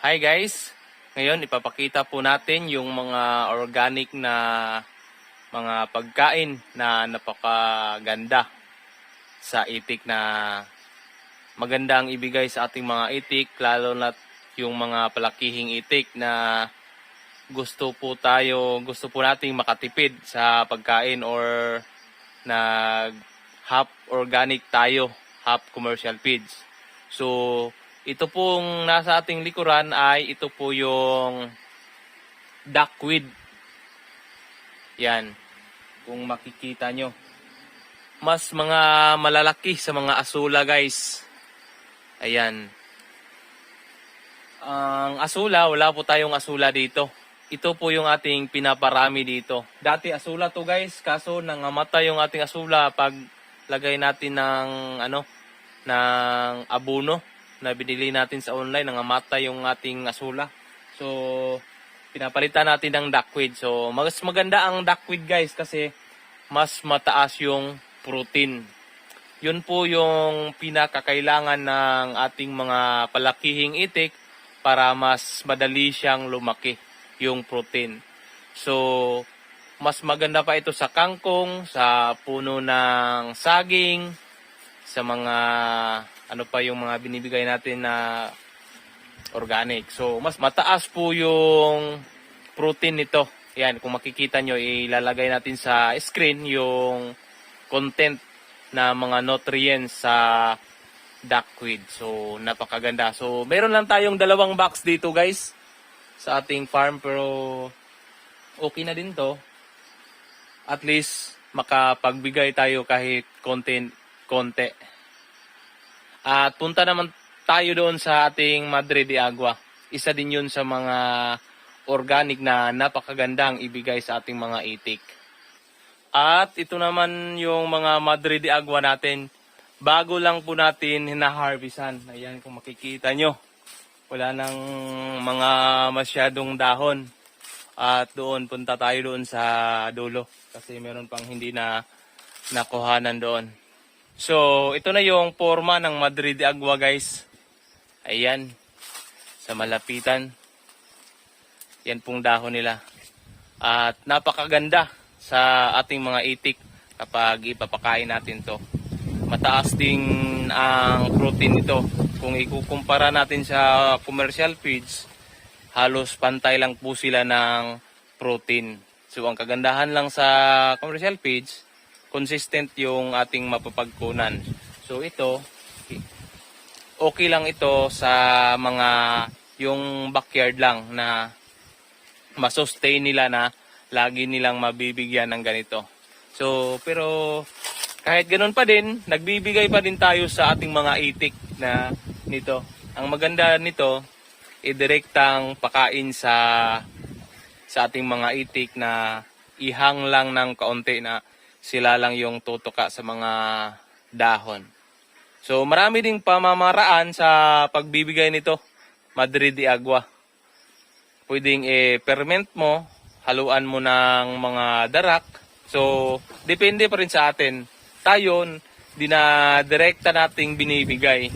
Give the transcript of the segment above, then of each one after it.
Hi guys! Ngayon ipapakita po natin yung mga organic na mga pagkain na napakaganda sa itik na maganda ang ibigay sa ating mga itik lalo na yung mga palakihing itik na gusto po tayo gusto po nating makatipid sa pagkain or nag half organic tayo half commercial feeds so ito pong nasa ating likuran ay ito po yung duckweed. Yan. Kung makikita nyo. Mas mga malalaki sa mga asula guys. Ayan. Ang asula, wala po tayong asula dito. Ito po yung ating pinaparami dito. Dati asula to guys, kaso nangamatay yung ating asula pag lagay natin ng ano, ng abono na binili natin sa online, nangamatay yung ating asula. So, pinapalitan natin ng duckweed. So, mas maganda ang duckweed guys kasi mas mataas yung protein. Yun po yung pinakakailangan ng ating mga palakihing itik para mas madali siyang lumaki yung protein. So, mas maganda pa ito sa kangkong, sa puno ng saging, sa mga ano pa yung mga binibigay natin na organic. So, mas mataas po yung protein nito. Yan, kung makikita nyo, ilalagay natin sa screen yung content na mga nutrients sa duckweed. So, napakaganda. So, meron lang tayong dalawang box dito, guys, sa ating farm. Pero, okay na din to. At least, makapagbigay tayo kahit konti, konti. At punta naman tayo doon sa ating Madre de Agua. Isa din yun sa mga organic na napakagandang ibigay sa ating mga itik. At ito naman yung mga Madre de Agua natin. Bago lang po natin hinaharvestan. Ayan kung makikita nyo. Wala nang mga masyadong dahon. At doon, punta tayo doon sa dulo. Kasi meron pang hindi na nakuhanan doon. So, ito na yung forma ng Madrid de Agua, guys. Ayan. Sa malapitan. Yan pong dahon nila. At napakaganda sa ating mga itik kapag ipapakain natin to. Mataas din ang protein nito. Kung ikukumpara natin sa commercial feeds, halos pantay lang po sila ng protein. So, ang kagandahan lang sa commercial feeds, consistent yung ating mapapagkunan. So ito, okay lang ito sa mga yung backyard lang na masustain nila na lagi nilang mabibigyan ng ganito. So, pero kahit ganun pa din, nagbibigay pa din tayo sa ating mga itik na nito. Ang maganda nito, idirektang pakain sa sa ating mga itik na ihang lang ng kaunti na sila lang yung tutuka sa mga dahon. So marami ding pamamaraan sa pagbibigay nito, Madrid de Agua. Pwedeng i-ferment mo, haluan mo ng mga darak. So depende pa rin sa atin. Tayo, di na direkta nating binibigay.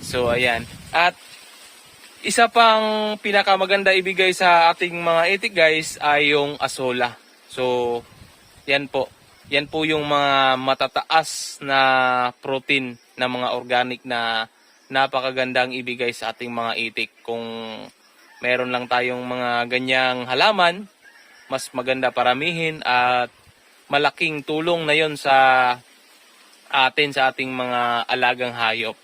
So ayan. At isa pang pinakamaganda ibigay sa ating mga itik guys ay yung asola. So yan po. Yan po yung mga matataas na protein na mga organic na napakagandang ibigay sa ating mga itik. Kung meron lang tayong mga ganyang halaman, mas maganda paramihin at malaking tulong na yon sa atin sa ating mga alagang hayop.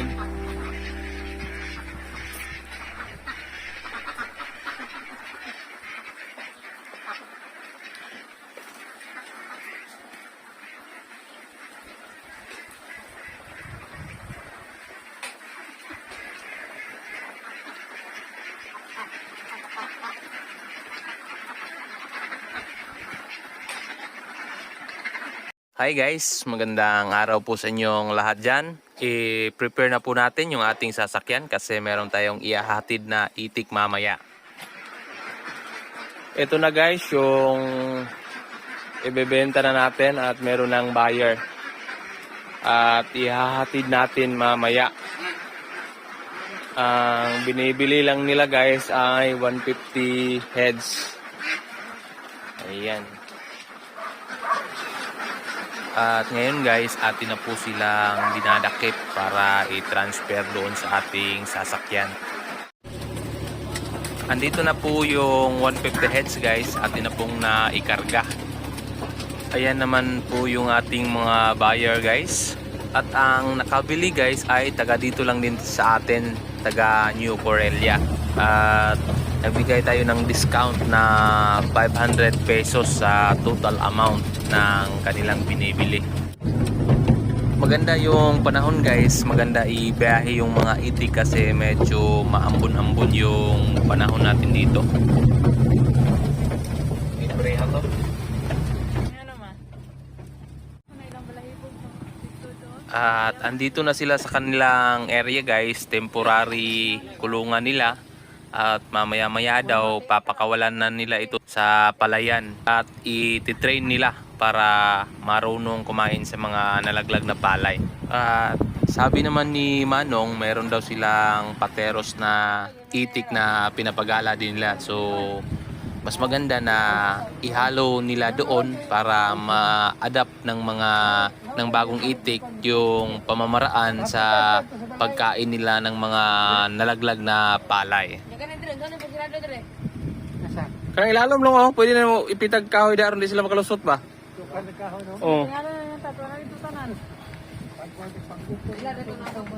natin. Hi guys, magandang araw po sa inyong lahat dyan. I-prepare na po natin yung ating sasakyan kasi meron tayong iahatid na itik mamaya. Ito na guys yung ibebenta na natin at meron ng buyer. At ihahatid natin mamaya. Ang binibili lang nila guys ay 150 heads. Ayan. At ngayon guys, atin na po silang dinadakip para i-transfer doon sa ating sasakyan. Andito na po yung 150 heads guys, atin na pong naikarga. Ayan naman po yung ating mga buyer guys. At ang nakabili guys ay taga dito lang din sa atin, taga New Corelia. At nagbigay tayo ng discount na 500 pesos sa total amount ng kanilang binibili. Maganda yung panahon guys, maganda ibiyahe yung mga itik kasi medyo maambon-ambon yung panahon natin dito. Libre to. Ano. At andito na sila sa kanilang area guys, temporary kulungan nila. At mamaya-maya daw papakawalan na nila ito sa palayan at ititrain nila para marunong kumain sa mga nalaglag na palay. At sabi naman ni Manong, meron daw silang pateros na itik na pinapagala din nila. So mas maganda na ihalo nila doon para ma-adapt ng mga ng bagong itik yung pamamaraan sa pagkain nila ng mga nalaglag na palay. Dire, dire. Kaya ilalom lang oh, pwede na mo ipitag kahoy daron di sila makalusot ba? Oo. Kaya na yung tato na ito tanan. Sila dito na mo